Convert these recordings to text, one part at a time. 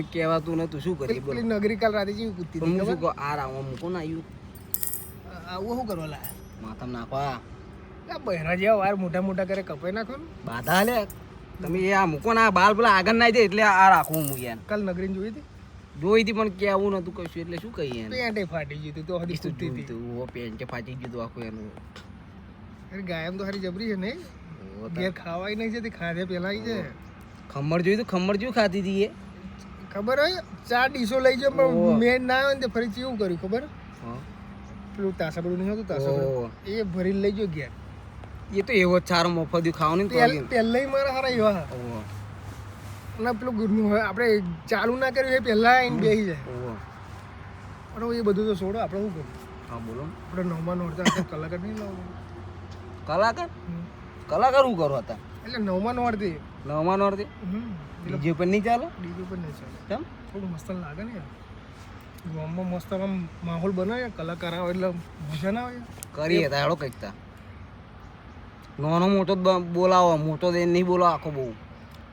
પણ કહેવાતું નતું શું કરી બોલ. નગરી કાલ રાતે જેવી કૂદતી હું શું? કહું આ રાવણ મૂકો ને આવ્યું? આવું શું કરવા લા માથા નાખવા. આ બહેરા જેવા વાર મોટા મોટા કરે કપાઈ નાખો ને બાધા લે. તમે એ આ મૂકો ને બાલ પેલા આગળ ના જાય એટલે આ રાખવું હું યાર કાલ નગરીને જોઈ હતી? જોઈ હતી પણ કેવું નતું કશું એટલે શું કહીએ પેન્ટે ફાટી ગયું તો હજી સુધી હતી. તું? ઓ પેન્ટે ફાટી ગયું તું આખું એનું. અરે ગાયમ તો હારી જબરી છે ને ઘેર ખાવાય નહીં તે ખાધે પેલા છે ખમણ જોયું તો ખમણ જોયું ખાધી હતી એ? ખબર હોય? ચાર ડીશો લઈ જાય પણ મેન ના આવે ને તે ફરી એવું કર્યું ખબર. પેલું તાસાબડું નહીં હતું. તાસાબડું એ ભરીને લઈ ગયો ઘેર. એ તો એવો સારો મફત ખાવાનું ને પહેલા મારા હારા એવા. ઓહો. અને પેલું આપણે ચાલુ ના કર્યું એ પહેલા આવીને બેસી જાય. પણ એ બધું તો છોડો આપણે શું કરું હા બોલો. આપણે નવમાં નોડતા કલાકાર નહીં લાવવું કલાકાર. કલાકાર શું કરો હતા એટલે નવમાં નોરતી નવમાં અડધી? ડીજે પર નહીં ચાલે? ડીજે પર નહીં ચાલે. કેમ? થોડું મસ્ત લાગે ને યાર. ગામમાં મસ્ત આમ માહોલ બનાવે કલાકાર આવે એટલે મજા ના આવે. કરીએ તા એડો કંઈક તા. નાનો મોટો બોલાવો મોટો દે નહીં બોલો આખો બહુ.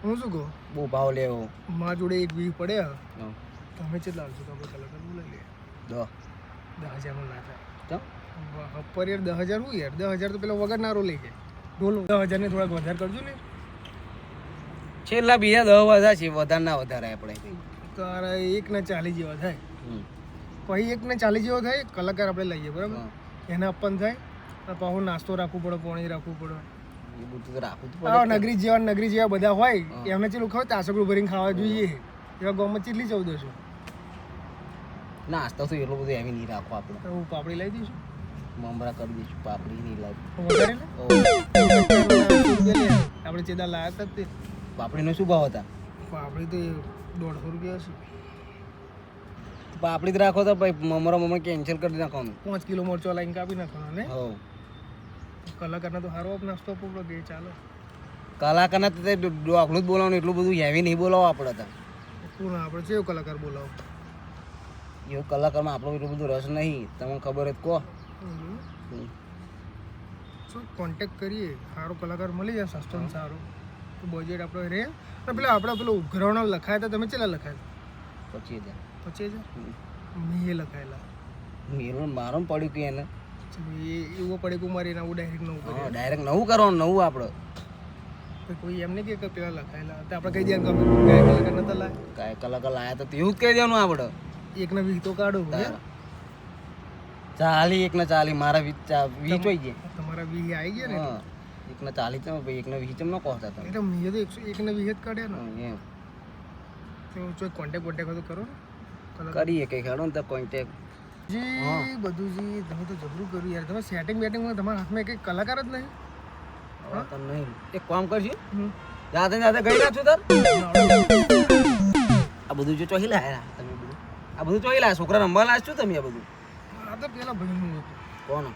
હું શું કહું? બહુ ભાવ લેવો મારા જોડે એક વી પડે. હા. તમે કેટલા આવશો તો આપણે કલાકાર બોલાવી લઈએ. દસ દસ હજારમાં ના થાય કેમ? પર યાર દસ હજાર હું યાર? દસ હજાર તો પેલા વગરનારો લઈ જાય. ઢોલ દસ હજાર ને થોડાક વધારે કરજો ને. છેલ્લા બીજા દસ વધારે છે વધારે ના વધારે આપણે. એક ને ચાલીસ જેવા થાય. પછી એક ને ચાલીસ જેવો થાય કલાકાર આપણે લઈએ બરાબર. એને અપન થાય. પાછું નાસ્તો રાખવું પડે પાણી રાખવું પડે. નગરી જેવા નગરી જેવા બધા હોય એમને ચેલું ખબર તાસકડું ભરીને ખાવા જોઈએ. એવા ગામમાં ચેટલી ચૌદસો. નાસ્તો તો એટલું બધું એવી નહીં રાખો આપણે. હું પાપડી લઈ દઈશું મમરા કરી દઈશું પાપડી નહીં લાવ વધારે ને? ઓ, આપણે ચેદા લાયા હતા જ તે. પાપડીનો શું ભાવ હતા? પાપડી તો દોઢસો રૂપિયા હશે. પાપડી જ રાખો તો ભાઈ મમરા મમરા કેન્સલ કરી નાખવાનું. પાંચ કિલો મરચો લાઈન કાપી નાખવાનો ને? હો. કલાકારને તો સારો નાસ્તો પૂરો દે ચાલો. કલાકારના તો આપણું જ બોલાવવાનું એટલું બધું હેવી નહીં બોલાવો આપણે તો. કોણ આપણે? કેવો કલાકાર બોલાવો. એવું કલાકારમાં આપણો એટલું બધું રસ નહીં. તમને ખબર જ કહો. શું કોન્ટેક્ટ કરીએ. સારો કલાકાર મળી જાય સસ્તો સારો. તો બજેટ આપણે રહે અને પેલા આપણે પેલું ઉઘરાણો લખાયા હતા તમે ચેલા લખાયા પછી પચીસ પછી મેં લખાયેલા. મેરું મારું પડ્યું કે એને? એવું એ એવો પડે કે મારે એના ડાયરેક્ટ નવું કરો ડાયરેક્ટ નવું કરવાનું નવું આપણે કોઈ એમ નહીં કે પેલા લખાયેલા તો આપણે કહી દઈએ કે કલાકાર નતા લાયા. કાય કલાકાર લાયા તો એવું જ કહી દેવાનું આપણે એકના વીસ તો કાઢો. ચાલી એક ને ચાલી મારા વીસ ચા- હોય ગયા. તમારા વી આવી ગયા ને? એક ને ચાલી તો ભાઈ એક ને વીસ ચમ ન કહતા તમે? એટલે મેં તો એકસો એકના વીસ જ કાઢ્યા ને. હા, એમ. તો જો કોન્ટેક કોન્ટેક્ટ હોય તો કરો ને. કરીએ કંઈક ખેડો ને તો કોન્ટેક જી બધું જી તમે તો જબરું કર્યું યાર. તમે સેટિંગ બેટિંગમાં તમારા હાથમાં કંઈક કલાકાર જ નહીં. તને નહીં. એક કામ કરશું જાતે જાતે ગઈ છું તાર? આ બધું જો ચોહી લાયા તમે બધું. આ બધું ચોહી લાયા છોકરા રમવા લાયા છું તમે આ બધું? આ પેલા ભાઈનું હતું. કોણ?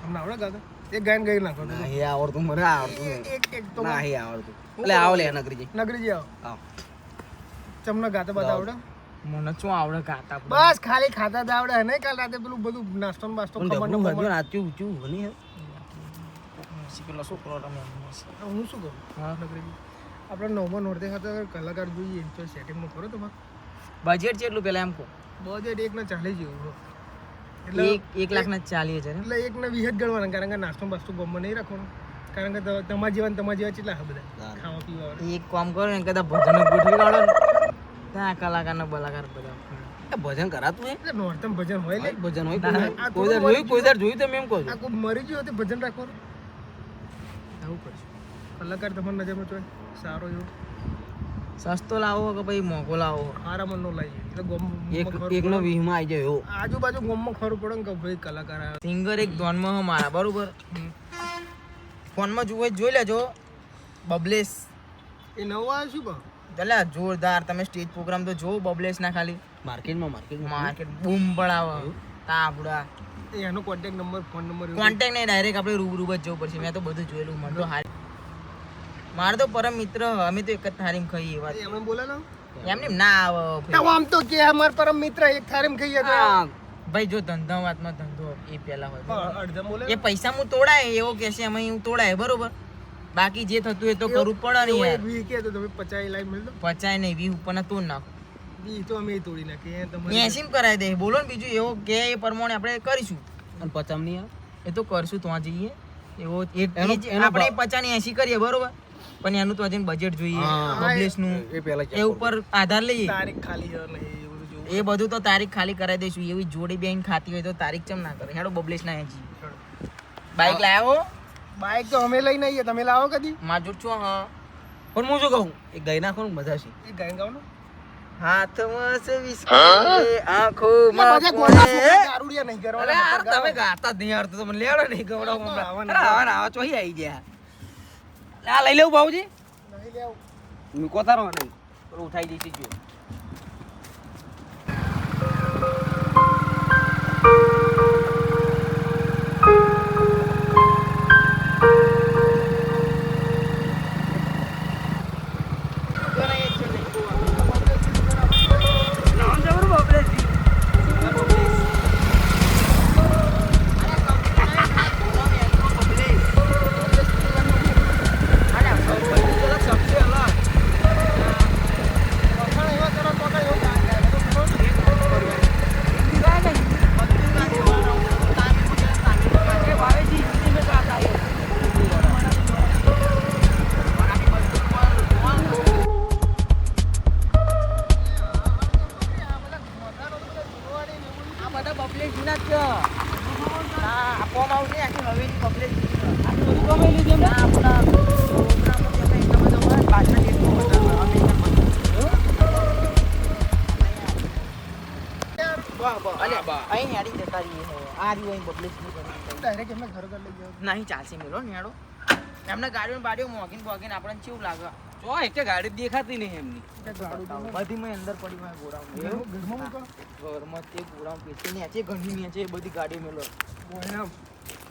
તમને આવડે ગાતા એક ગાયન ગાઈ નાખો નહીં આવડતું મને આવડતું એક એક તો નહીં આવડતું. એટલે આવો લે નગરીજી. નગરીજી આવો. આવ તમને ગાતા બધા આવડે? મને શું આવડે ખાતા બસ ખાલી ખાતા જ આવડે. ને કાલ રાતે પેલું બધું નાસ્તો બાસ્તો ખબર ન પડે આચું ઊંચું બની હે. પેલો છોકરો રમે હું શું કરું? હા. નગરીજી. આપણે નવમાં નોરતે ખાતે કલાકાર જોઈએ તો સેટિંગમાં કરો તમારે? બજેટ કેટલું પેલા એમ કહો? બજેટ એક ને ચાલીસ જેવું છે. એટલે એક એક લાખના ચાલીએ છે એટલે એક ને વીસ જ ગણવાના કારણ કે નાસ્તો બાસ્તો ગમમાં નહીં રાખવાનું. કારણ કે તમારા જેવા તમારા જેવા કેટલા બધા? ખાવા પીવા. એક કામ કરો ને કદાચ ભજન ગોઠવી કાઢો ને. ત્યાં કલાકાર ને બલાકાર બધા. ભજન કરાતું હે? એટલે નોરતમ ભજન હોય લે. ભજન હોય કોઈ દર- જોયું કોઈ દર જોયું તમે એમ કહો આ કોઈ મરી ગયો તો ભજન રાખવાનું. આવું કરશું. કલાકાર તમારી નજરમાં ચોય સારો એવો. સસ્તો લાવો કે પછી મોંઘો લાવો? આરામ એટલે ગોમ- એક એકનો એક નો વીસમાં આવી જાય એવો આજુબાજુ ગોમમાં ખરું પડે ને કે ભાઈ કલાકાર સિંગર એક ધોનમાં મારા બરોબર. ફોનમાં જોવે જોઈ લેજો. બબલેસ. એ નવો આવ્યો શું બા એટલે જોરદાર તમે સ્ટેજ પ્રોગ્રામ તો જો બબલેસ ના ખાલી. માર્કેટમાં માર્કેટમાં. માર્કેટ બૂમ પડાવે. તાપડા એનો contact number phone number contact નહીં ડાયરેક્ટ આપણે રૂબરૂ જ જવું પડશે. મેં તો બધું જોયેલું. મને તો હારી મારો તો પરમ મિત્ર અમે તો એક જ થાળીમાં ખાઈએ વાત. એમને બોલે ને? એમને ના આવે આમ તો કે અમાર પરમ મિત્ર એક થારીમ ખાઈએ તો. ભાઈ જો ધંધા વાતમાં ધંધો એ પેલા હોય? એ પૈસા હું તોડાય એવો કે છે અમે હું તોડાય બરોબર? બાકી જે થતું એ તો કરવું પડે ને યાર. એક વી કે તો તમે પચાસ લાઈવ મળતો પચાય નહીં વી ઉપર ના તોડ નાખો. વી તો અમે તોડી નાખીએ ને તમારે એસીમ કરાવી દે. બોલો ને બીજું એવો કે એ પ્રમાણે આપણે કરીશું. અને પચામ નહીં એ તો કરશું તો જઈએ. એવો એ એનો- એ જ એનો આપણે પચાની એસી કરીએ બરોબર? પણ એનું તો હજી બજેટ જોઈએ પબ્લિશનું એ ઉપર આધાર લઈએ. તારીખ ખાલી એ બધું જોવું એ બધું તો તારીખ ખાલી કરાવી દઈશું. એવી જોડી બેન ખાતી હોય તો તારીખ ચમ ના કરે? હેડો બબલેસ ના એજી બાઈક લાવો બાઈક તો અમે લઈને આવીએ. તમે લાવો કદી? માં છો હા. પણ હું શું કહું? એ ગઈ નાખો ને બધા છે. એ ગઈ ગાવનો હાથમાં છે વિસ્કી આંખો માં દારૂડિયા નહીં અરે યાર તમે ગાવા. ગાતા જ નહીં આવડતું તો મને લેવડો નહીં ગવડાવો અરે આવા. આવા ચોહી આવી ગયા. આ લઈ લેવું બાબુજી નહીં લેવું. મૂકો તારો નહીં ઉઠાઈ જઈશ જો નહીં ચાલશે મેલો નેડો. એમને ગાડીઓ બાડીઓ મોગીને બોગીને આપણને કેવું લાગે? જો એક ગાડી દેખાતી નહીં એમની. ગાડું બધી મેં અંદર પડી મેં ગોડાઉન. ઘરમાં- ઘરમાં તે ગોડાઉન ને છે ઘણી નીચે એ બધી ગાડીઓ મેલો.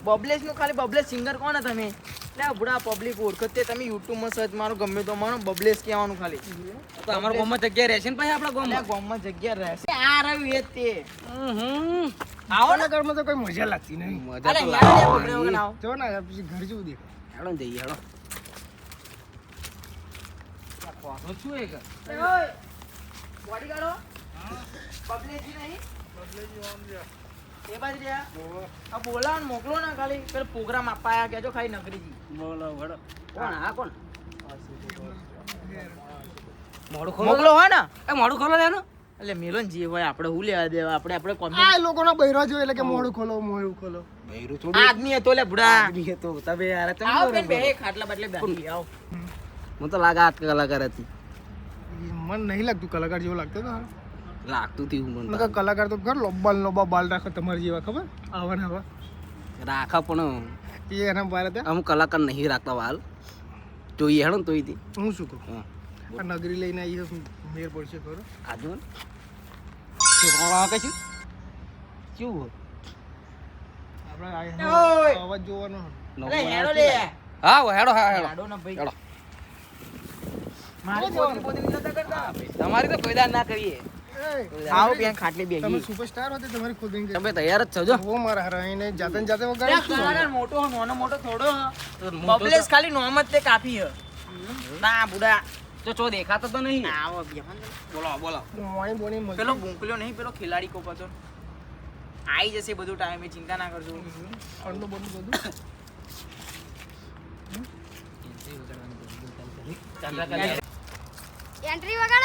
બબલેશનું ખાલી બબલેશ સિંગર કોણ તમે? એટલે બુડા પબ્લિક ઓળખતે તમે યુટ્યુબમાં સર્ચ મારો ગમે તો મારો બબલેસ કહેવાનું ખાલી. તો અમારા ગામમાં જગ્યા રહેશે ને ભાઈ આપણા ગામમાં? ગામમાં જગ્યા રહેશે. આ રહ્યું એ તે. હમ. આવો ને. ઘર ઘરમાં તો કોઈ મજા લાગતી નહીં. મજા તો લાગે. જો ને પછી ઘર જેવું દેખાય. હેડો ને જઈએ હેડો. આ છું એક? ઓય, બોડી કરો બબલેજી નહીં. એ બાજુ રહ્યા. આ બોલાવો મોકલો ને ખાલી. પેલો પ્રોગ્રામ અપાયા કેજો ખાલી નગરીજી. બોલો હેડો. કોણ? આ કોણ? મોડું ખોલો. મોકલો હોય ને. એ મોડું ખોલો લેનો એટલે મેલોન જે હોય આપણે હું લેવા દેવા આપણે આપણે comment- આ લોકોના બૈરો જો એટલે કે મોડું ખોલો મોડું ખોલો. બૈરું થોડું? આદમી હતો લે બુડા. આદમી હતો. તમે યાર તમે આવો બેન બે ખાટલા બદલે બેઠી આવો. મને તો લાગે આટ કલાકાર હતી. મન નહીં લાગતું કલાકાર જેવો લાગતો તો લાગતું હતું મને નકર કલાકાર તો ઘર લોબા ને લોબા બાલ રાખે તમારી જેવા ખબર? આવા ને આવા. રાખા પણ એ એના બારે અમુક કલાકાર નહીં રાખતા વાલ જોઈએ હેડો તોય હું શું કહું? હા. આ નગરી લઈને આવી મેર પડશે ખરો. આજુ ને છોકરાવાળા છે? શું આપણે આ અવાજ જોવાનો અરે હેડો લે. હા હો, હેડો હા હેડો. હેડો ને ભાઈ. હેડો. મારી પોતરી પોતરી નતા કરતા? તમારી તો કોઈ દાડ ના કરીએ. આવો બેન. ખાટલે તમે સુપરસ્ટાર હોતે તમારી ખુદ ઇન્કમ તમે તૈયાર જ છો જો. ઓ મારા હરા જાતે જાતે વગાડે શું મોટો હો, નાનો મોટો થોડો હો. બબલેસ ખાલી નોમ જ તે કાફી હ. ના બુડા. તો ચો દેખાતો તો નહીં. આવો બેહન બોલો બોલો. મોણી બોણી પેલો ભૂંકલ્યો નહીં પેલો ખેલાડી કોક હતો. આઈ જશે બધું ટાઈમે ચિંતા ના કરજો. અંડો બોલું બધું. એન્ટ્રી વગાડો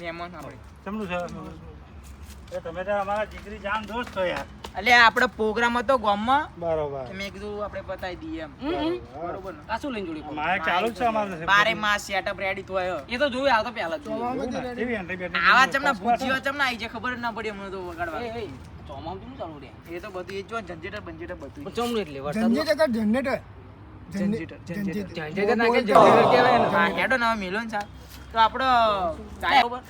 મહેમાન છે મહેમાન આપણે તમનું છે? એ તમે તો અમારા દીકરી જાન દોસ્ત છો યાર. એટલે આપણે પ્રોગ્રામ હતો ગામમાં. બરોબર. મેં કીધું આપણે બતાવી દઈએ એમ. બરોબર ને? આ શું લઈને જોડી? મારે ચાલુ છે અમારે બારે માસ સેટઅપ રેડી થયો એ તો જોયું આ તો પહેલા જ આવા ચમના ભૂજીઓ ચમના આઈ છે ખબર ના પડી અમને તો વગાડવા. ચોમામ કેમ ચાલુ રે એ તો બધું એ જ જનરેટર બંજેટર બધું ચમનું એટલે વરસાદ generator generator generator generator generator નાખે જનરેટર કહેવાય ને. હા હેડો ને મિલોન સાહેબ. તો આપણો ચાલો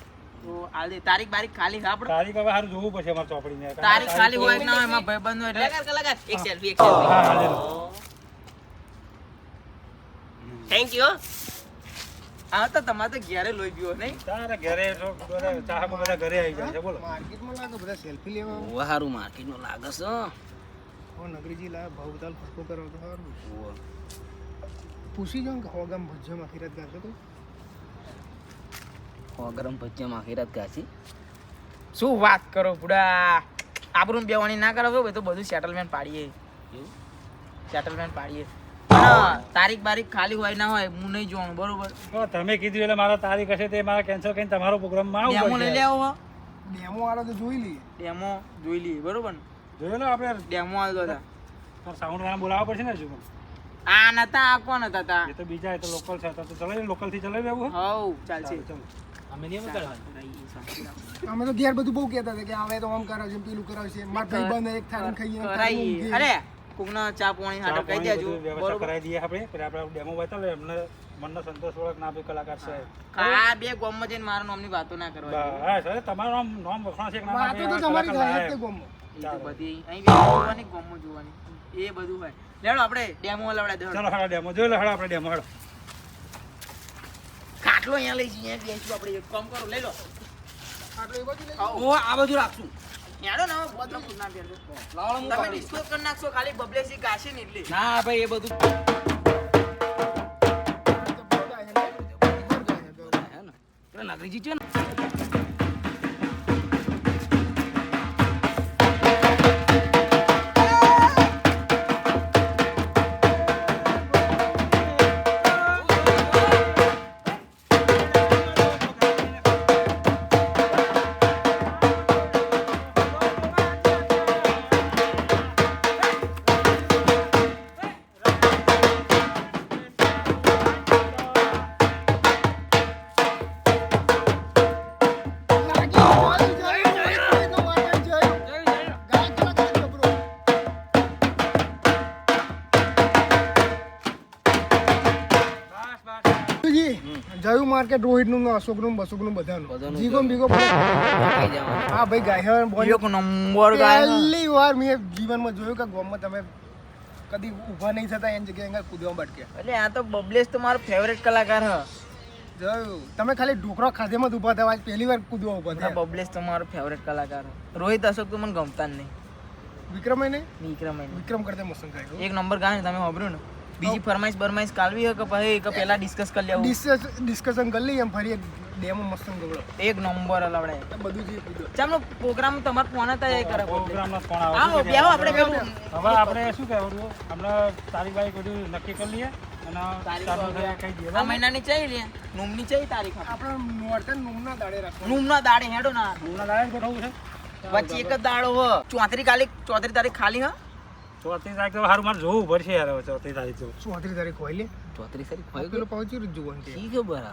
હાલ તારીખ બારીખ ખાલી આપણે? તારીખ હવે સારું જોવું પડશે અમારે ચોપડીને. તારીખ ખાલી હોય ના હોય એમાં ભાઈબંધો એટલે એક સેલ્ફી એક હા સેલ્ફી હા થેન્ક યુ આ તો તમારે તો ઘેરે લોહી ગયો નહીં. તારે ઘરે ચાહકો બધા ઘરે આવી જાય છે બોલો. માર્કેટમાં લાગે બધા સેલ્ફી લેવા. સારું લાગે છે હો. નગરીજી લાવે ભાવ બતાલ તો પૂછી જાઉં કે હો ગામ ભજ્જમ ગાશે તો? હો ગરમ ભજીયામાં આખી રાત શું વાત કરો પુડા આપણું બેવાની ના કરો ભાઈ તો બધું સેટલમેન્ટ પાડીએ. એવું? સેટલમેન્ટ પાડીએ. તારીખ બારીખ ખાલી હોય ના હોય હું નહીં જોવાનું બરોબર? તમે કીધું એટલે મારા તારીખ હશે તે મારા કેન્સલ કરીને તમારો પ્રોગ્રામમાં ડેમો લઈ લે લેવો ડેમો વાળો તો જોઈ લઈએ. ડેમો જોઈ લઈએ બરોબર ને? જોયો ને આપણે. ડેમો આવ્યો હતા. સાઉન્ડ વાળા બોલાવવા પડશે ને હજુ આ નતા આ કોણ હતા તા? એ તો બીજા એ તો લોકલ છે તો ચલાવી લોકલથી ચલાવી આવું હવ ચાલશે. ચલો. અમે નહીં અમે તો ઘેર બધું બહુ કહેતા હતા કે હવે તો આમ કરાવશે પેલું કરાવશે. માર ભાઈ બંધ એક થાળી ખાઈએ. અરે કોકનો ચા પાણી હાટો કહી દેજો. વ્યવસ્થા બરોબર? કરાવી દઈએ આપણે. પછી આપણે ડેમો બતાવે એમને મનનો સંતોષ વળક ના ભાઈ કલાકાર છે. આ બે ગોમમાં જઈને મારા નામની વાતો ના કરવા હા સર તમારું નામ નામ વખણાશે કે ના વાતો તો તમારી થાય છે તે એ બધી અહીં જોવાની ગોમમાં જોવાની. એ બધું હોય. લેડો આપણે ડેમો લવડાવી દેવાનો ચલો હાડા ડેમો જોઈ લો હાડા આપણે ડેમો હાડો ખાટલો અહીંયા લઈ જઈએ બેસીશું આપણે એક કામ કરો લઈ લો. ખાટલો એ બાજુ લઈ ઓ આ બધું રાખશું. યાડો ના બોતલ ફૂટ ના તમે ડિસ્કોસ કરી નાખશો ખાલી બબલેસી ગાશે ને એટલે. ના ભાઈ એ બધું. જબ્બર છે ને? જયું માર્કેટ રોહિતનું અશોકનું બસુકનું બધાનું. જીગો બીગો હા ભાઈ ગાય બોલ એક નંબર પહેલી વાર મેં જીવનમાં જોયું કે ગોમમાં તમે કદી ઊભા નહીં થતા એની જગ્યાએ અહીંયા કૂદવા બટકે. એટલે આ તો બબલેશ તો મારો ફેવરેટ કલાકાર હ. જોયું. તમે ખાલી ઢોકળા ખાધેમાં જ ઊભા થવા પહેલી વાર કૂદવા ઊભા થયા. બબલેશ તો મારો ફેવરેટ કલાકાર રોહિત અશોક તો મને ગમતા જ નહીં. વિક્રમ નહીં? વિક્રમ વિક્રમ કરતા મસ્ત ગાય એક નંબર ગાય તમે સાંભળ્યું ને? બીજી ફરમાઈશ બરમાઈશ કાલવી હોય કે પછી કે પહેલા ડિસ્કસ કરી લેવું? ડિસ્કશન કરી લઈએ એમ ફરી એક ડેમો મસ્ત ગવડો એક નંબર આ બધું જે ચાલો પ્રોગ્રામ તમાર ફોન હતા એ કરે પ્રોગ્રામનો ફોન આવે આવો બેહો આપણે પેલું હવે આપણે શું કહેવાનું? આપણે તારીખ બારીખ બધું નક્કી કરી લઈએ અને આ મહિનાની ચઈ લે નુમની ચઈ તારીખ આપણે? નોરતા નુમના દાડે નુમના હેડો ના. છે? વચ્ચે એક જ દાડો હો. ચોત્રી કાલી ચોત્રી તારીખ ખાલી હ. ચોથી તારીખ તો સારું મારે જોવું પડશે યાર ચોત્રીસ તારીખ તો. ચોત્રીસ તારીખ હોય લે. ચોત્રીસ તારીખ હોય પેલો પહોંચ્યું જ જોવાનું છે. શી ખબર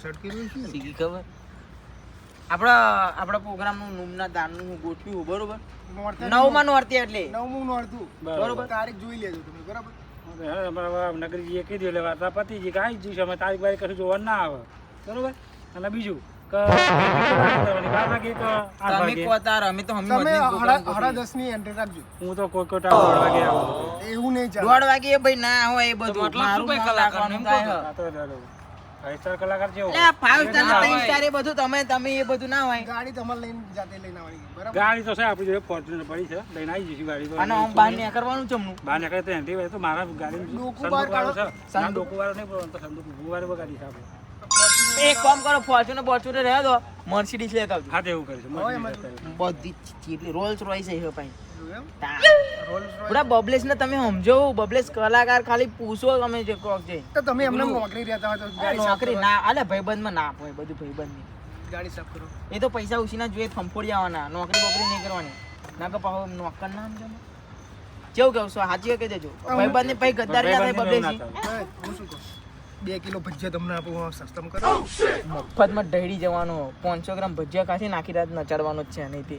શર્ટ કર્યું શું શી ખબર? આપણા આપણા પ્રોગ્રામનું નુમના દાનનું ગોઠવ્યું બરોબર? નવમાં નોરતી એટલે. નવમું નોરતું બરોબર. તારીખ જોઈ લેજો તમે બરાબર? નગરીજીએ કીધું એટલે વાર્તા પતી ગઈ કાંઈ આવી જઈશું અમે તારીખ બારીખ કશું જોવાનું ના આવે. બરોબર? અને બીજું? ગાડી તો આપડી જોડે ફોર્ચ્યુનર પડી છે લઈને આવી જઈશું ગાડી બહાર નીકળવાનું ચમનું બહાર નીકળે તો એન્ટ્રી તો મારા ગાડી વાળો નહીં સંદૂક વાળો ગાડી છે એક કામ કરો ફોર્ચ્યુનર ફોર્ચ્યુનર રહેવા દો મર્સિડીઝ લેતા આવજો હા તો એવું રીતે બધી ચીટલી રોલ્સ રોયસ છે એ ભાઈ. બબલેસ ને તમે સમજો બબલેસ કલાકાર ખાલી પૂછો તમે જે કોક છે. તો તમે એમને નોકરી રહેતા હોય તો નોકરી ના અલે ભાઈબંધમાં ના હોય બધું ભાઈબંધની ગાડી સાફ કરો. એ તો પૈસા ઉછીના જોઈએ ફંફોડી આવવાના નોકરી બોકરી નહીં કરવાની. ના કે પાહો નોકર ના સમજો કેવું કેવું સાચી કે દેજો. ભાઈબંધ ને. પછી ગદ્દારી બબલેસી હું શું કહું? બે કિલો ભજીયા તમને આપું સસ્તમ કરો. મફતમાં ઢળી જવાનો પાંચસો ગ્રામ ભજીયા ખાસી નાખી રાત નચાડવાનો જ છે નહીં તે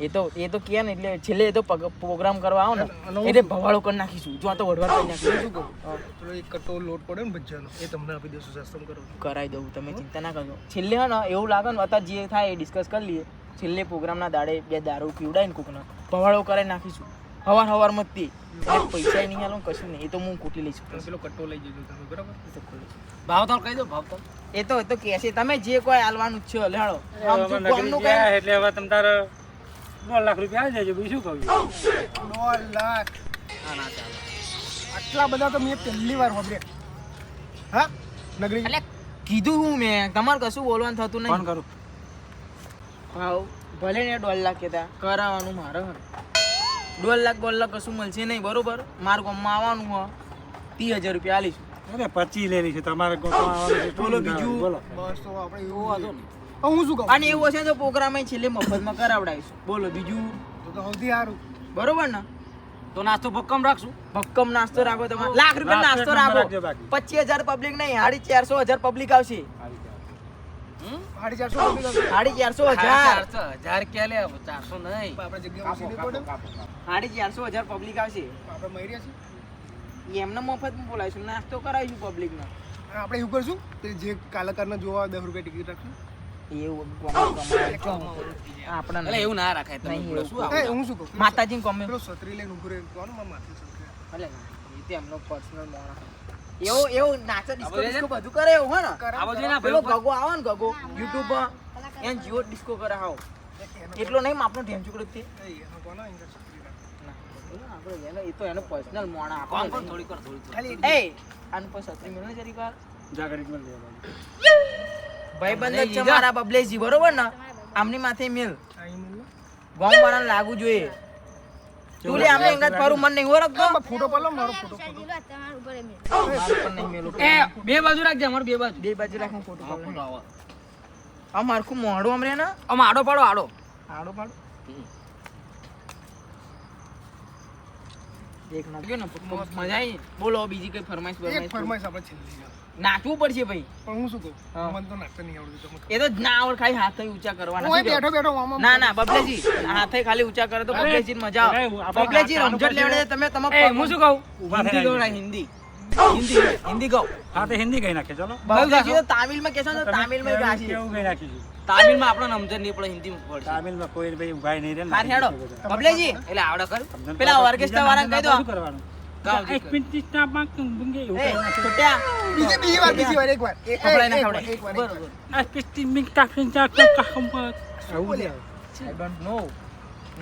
એ તો એ તો કે ને એટલે છેલ્લે એ તો પગ- પ્રોગ્રામ કરવા આવો ને એટલે ભવાળો કરી નાખીશું. જો આ તો વઢવાડ કરી નાખીશું. શું કહું? એક કટો લોટ પડે ને ભજીયાનો એ તમને આપી દેશું સસ્તમ કરો કરાવી દઉં તમે ચિંતા ના કરજો. છેલ્લે હે ને એવું લાગે ને અત્યારે જે થાય એ ડિસ્કસ કરી લઈએ. છેલ્લે પ્રોગ્રામના દાડે બે દારૂ પીવડાવીને કોકના ભવાળો કરાવી નાખીશું. હવાર હવારમાં જ પૈસા નહીં હાલો કશું નહીં. એ તો હું કૂટી લઈશ. તમે પેલો કટ્ટો લઈ જજો તમે બરાબર? એ તો ભાવ તાલ કહી દો ભાવ તાલ એ તો એ તો છે તમે જે કોઈ આલવાનું છે લેડો એટલે હવે તમ તાર દોઢ લાખ રૂપિયા આવી જાય બીજું શું કહ્યું દોઢ લાખ. ના ના આટલા બધા તો મેં પહેલી વાર સાંભળ્યા. હા? નગરી? એટલે કીધું હું મેં. તમારે કશું બોલવાનું થતું ફોન નહીં કરું. ભાવ ભલે ને દોઢ લાખ કહેતા. કરાવવાનું મારે હે. દોઢ લાખ દોઢ લાખ કશું મળશે નહીં બરોબર? મારું ગામમાં આવવાનું હો ત્રીસ હજાર રૂપિયા આલીશું. અરે પચી લેલી છે તમારે ગોતવા આવવાનું છે. બોલો બીજું. બોલો. બસ તો આપણે એવો વાંધો નહીં. હું શું કહું? અને એવું હશે તો પ્રોગ્રામ છેલ્લે મફતમાં કરાવડાવીશું. બોલો બીજું? તો તો સૌથી સારું બરોબર ને? તો નાસ્તો ભક્કમ રાખશું. ભક્કમ નાસ્તો રાખો તમે. લાખ રૂપિયા નાસ્તો રાખો. રાખજો પચીસ હજાર પબ્લિક નહીં સાડી ચારસો હજાર પબ્લિક આવશે. હમ? સાડી ચારસો હજાર. ચારસો હજાર ક્યાં લે ચારસો નહીં. આપણે જગ્યા સાડી ચારસો હજાર પબ્લિક આવશે? આપણે મળી રહ્યા છીએ? એમને મફત બોલાવીશું નાસ્તો કરાવીશું પબ્લિકનો અને આપણે એવું કરશું કે જે કાલાકારને જોવા દસ રૂપિયા ટિકિટ રાખશું. આવું? માતાજી એમનો પર્સનલ માણસ એવો એવો નાચો ડિસ્કો બધું ડિસ્કો બધું કરે એવું હો ને? આ બધું ના પેલો ગગો આવે ને ગગો. યુટ્યુબ પર એને ડિસ્કો કરે હાવ. એટલો નહીં આપણો ઢેમ ચુકડો તે. કોનો અહીંયા છત્રી રાખે? આપણે એને એ તો એનો પર્સનલ મોણા કોણ આપણો કોણ? થોડી કર થોડી કર. ખાલી એ. આનું પર સત્રી મિલે જરી વાર જાગૃત મળી જાય ભાઈબંધ જ છે મારા બબલેજી બરોબર ને? આમની માથે મેલ. આ email નો. લાગુ જોઈએ. તું લે આમને અંગત ફરું મન નહીં ઓળખતો ફોટો પાડો મારો ફોટો એ બે બાજુ રાખજે અમારે બે બાજુ. બે બાજુ રાખું ફોટો આ મારખું મોઢું અમરે ને આમ આડો પાડો આડો. આડો પાડો. એક નાખ્યો ને મજા આવી. બોલો બીજી કઈ ફરમાઈશ એક ફરમાઈશ ફરમાઈશ આપણે છેલ્લી છે. નાચવું પડશે ભાઈ. પણ હું શું કહું? મને તો નાચતા નહીં આવડતું એ તો ના આવડ ખાલી હાથ ઊંચા કરવાના? બેઠો બેઠો આમ ના ના બબલેજી હાથે ખાલી ઊંચા કરે તો બબલેજી મજા આવે. બબલેજી રમઝટ લેવડે તમે તમે હું શું કહું? હિન્દી થઈને હિન્દી. હિન્દી હિન્દી કહો. હા તો હિન્દી કઈ નાખે. ચલો. બબલેજી તો કહેશો ને તો તમે તામિલમાં કેવું- ગાશે. કેવું કઈ નાખીશું તામિલમાં આપણને સમજણ નહીં પડે હિન્દી પડશે. તામિલમાં કોઈ ભાઈ ઊભા નહીં રહે હાર હેડો. બબલેજી એટલે આવડે કર પેલા. ઓર્કેસ્ટ્રા વાળાને કહી દો. શું કરવાનું. છોટ્યા.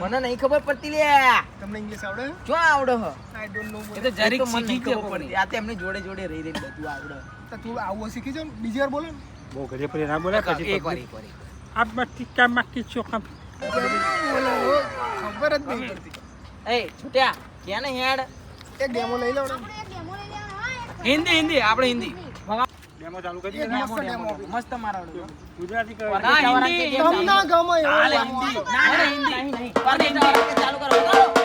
મને નહીં ખબર પડતી લે. તમને ઇંગ્લિશ આવડે? જો આવડે હ? આઈ ડોન્ટ નો એ તો જરીક શીખી ગયો ખબર પડે. પડતી. આ તો એમની જોડે જોડે રહી રહી બધું આવડે. તો તું આવું શીખી જો બીજી વાર બોલો બહુ ઘરે પર ના બોલે પછી એક વાર એક વાર એક વાર. આ બટ્ટી કા ચોખા બોલો ખબર જ નહીં પડતી. એ છૂટ્યા. ક્યાં ને હેડ? એક ડેમો લઈ લો. હિન્દી હિન્દી આપણે હિન્દી. ડેમો ચાલુ કરી દે. મસ્ત ડેમો મસ્ત મારા ગુજરાતી કહે. ના, હિન્દી. તમને ના ગમે ના હિન્દી ના હિન્દી કે ચાલુ કરો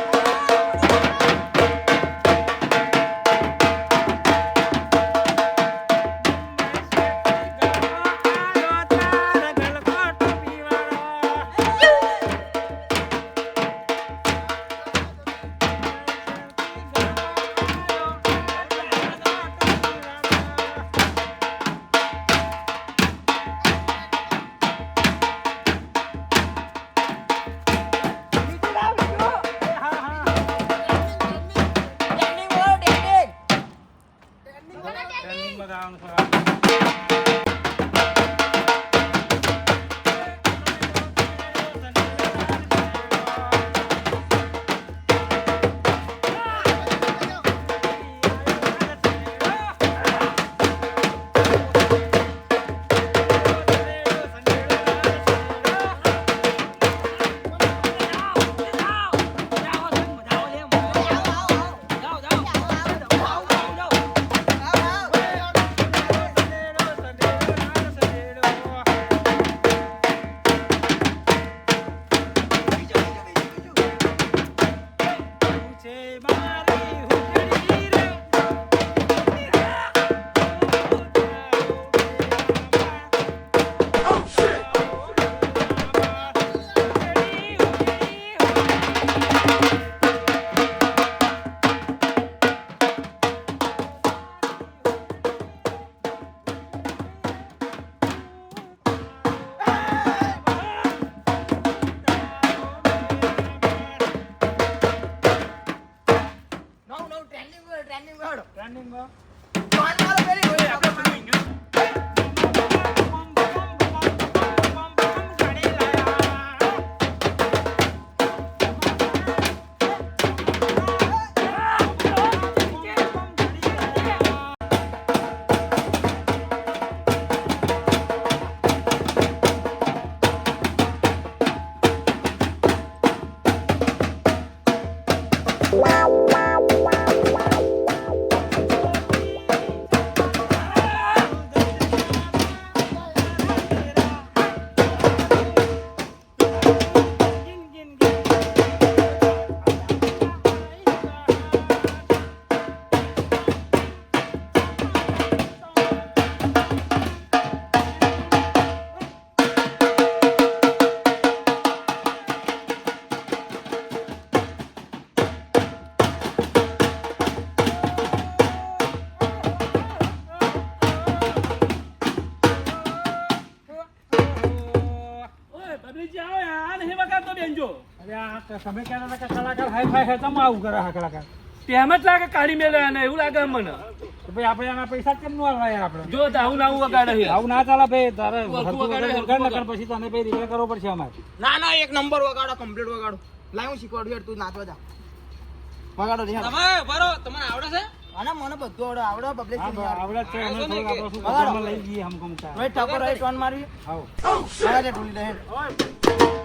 તેમ જ લાગે કાઢી મેલે અને એવું લાગે મને. ભાઈ આપણે આના પૈસા કેમ નું આલવા યાર આપણે? જો આવું ના આવું વગાડે છે. આવું ના ચાલે ભાઈ તારે વગાડે, નકર પછી તને ભાઈ રિપેર કરવો પડશે અમારે. ના ના એક નંબર વગાડો કમ્પ્લીટ વગાડો. લાય હું શીખવાડું યાર તું નાચવા જા. વગાડો રે તમે બરો તમને આવડે છે? મને બધું આવડે આવડે પબ્લિક હા આવડે જ છે અમે થોડુંક આપણે શું લઈ જઈએ હમકો મુકા રોહિત ઠાકોર આવો. ઢોલી દે એક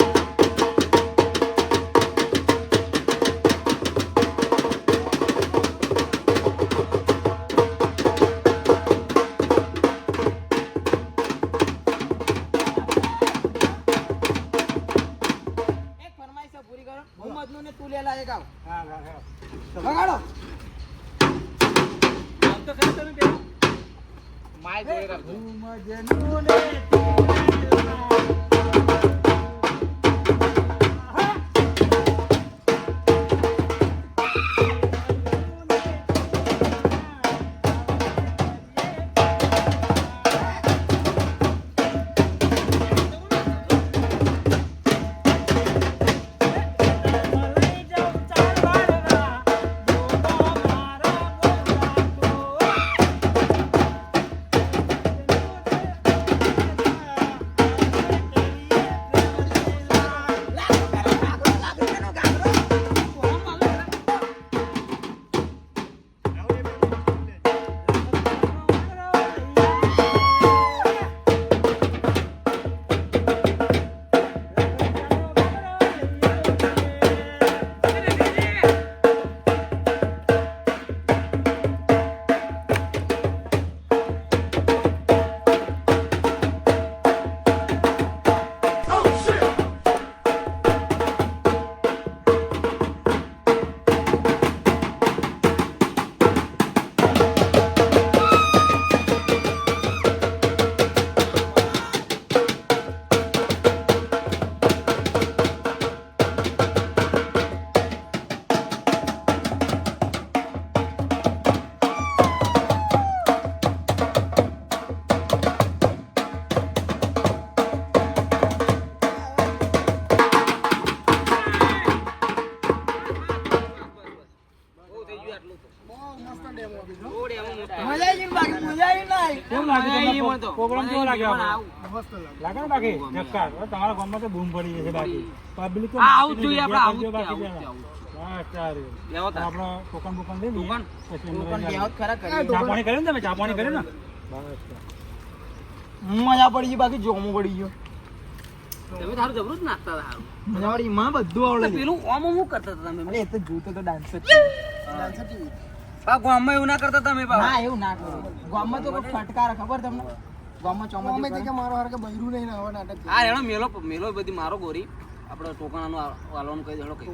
લાગે લાગે ને બાકી? ચક્કર તમારા ગામમાં તો બૂમ પડી જશે બાકી. પબ્લિક તો આવું જોઈએ આપણે, આવું બાકી. આપણો બોકન લઈ ખરા કરી ચા પાણી કર્યું ને તમે? ચા પાણી કર્યું ને? મજા પડી ગઈ બાકી જોમું પડી ગયો. તમે તારું જબરું જ નાખતા હતા હારું. મજા પડી માં બધું આવડે પેલું ઓમ ઓમ કરતા હતા તમે? એ તો જોતો તો ડાન્સર ડાન્સર આ ગામમાં એવું ના કરતા તમે બા ના એવું ના કરો. ગામમાં તો ફટકાર ખબર તમને? ગામમાં ચોમાસું કે મારો હાર કે બૈરું નહીં આવા નાટક આ રેણો મેલો મેલો બધી મારો ગોરી. આપણે ટોકણાનું આ- કહી દેડો કઈ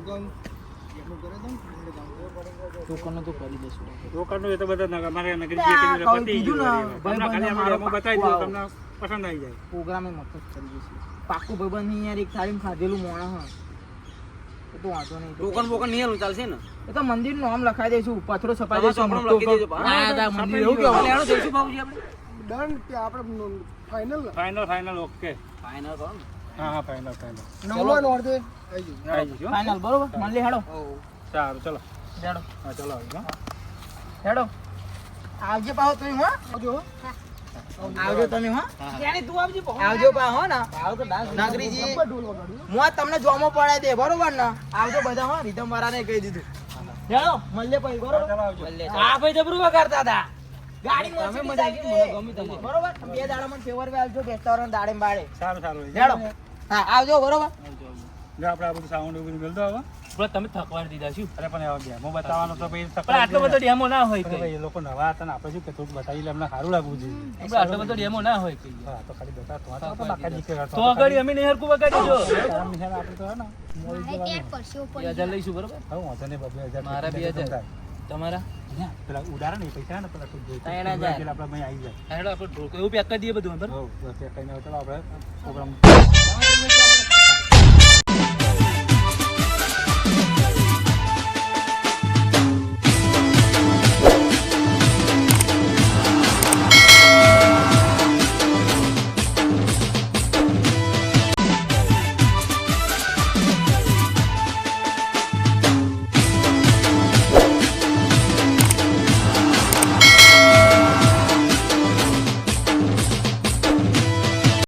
ટોકન તો કરી દેશું. રોકડનું એ તો બધા અમારે નગરી તે આ જે કહું પતી કીધું ગયું ને, બધું. તમને ભાઈ ખાલી બંને અમે મારો ડેમો બતાવી દો, તમને પસંદ આવી જાય. પ્રોગ્રામે મફત કરી દઈશું પાક્કું ભાઈબંધ નહીં યાર એક થાળીમાં ખાધેલું મોણા હા. એ તો વાંધો નહીં. ટોકન બોકન નહીં આલું ચાલશે ને? એ તો મંદિરનું નામ લખાઈ દઈશું પથરો છપાઈ દઈશું મંદિર એવું કેવું જઈશું બાબુજી આપણે. ડન કે આપણે final final final okay final કરો હા હા ફાઇનલ ફાઇનલ નવમા નોર્ધે આવી જઈએ આવી જઈશું હો. ફાઇનલ બરોબર? મંદિર હેડો સારું ચલો. હેડો હા ચલો આવી હેડો આવજો પાહો તમે હો. આવજો આવજો તમે હો. ત્યાંની તું આવજે આવજો પા હો ને. નગરીજી જબ્બર ઢોલ વગાડ્યું. હું. તમને જોમો પડાય દે બરોબર ને? આવજો બધા હો. રીધમ વાળાને કહી દીધું. હેડો મળીએ પછી બરોબર? ચાલો આવજો. આ ભાઈ જબરું વગાડતા હતા. ગાડી તમે મજા આવી મને ગમી તમને. બરોબર? બે દાડામાં ફેવર આવજો બેસતા દાડે બાડે. સારું સારું. હેડો. હા આવજો બરોબર? જો આપણે આ બધું સાઉન્ડ એવું બધું હવે પણ તમે થકવાડી દીધા શું અરે પણ હવે ડેમો બતાવવાનો તો પછી પણ આટલો બધો ડેમો ના હોય પણ ભાઈ લોકો નવા હતા ને આપણે શું કે થોડુંક બતાવી એમને સારું લાગવું જોઈએ. આપણે આટલો બધો ડેમો ના હોય કઈ. હા તો ખાલી તો તો આગળ અમે નહીં હરખું વગાડી જો આપણે તો હે ને મારે લઈશું બરોબર? મારા તમારા? પેલા નહીં ને પૈસા ને પેલા ત્રણ હજાર. પેલા આપણે આવી જાય. એવું પેક કરી દઈએ બધું અંદર. પેક ચાલો આપણે પ્રોગ્રામ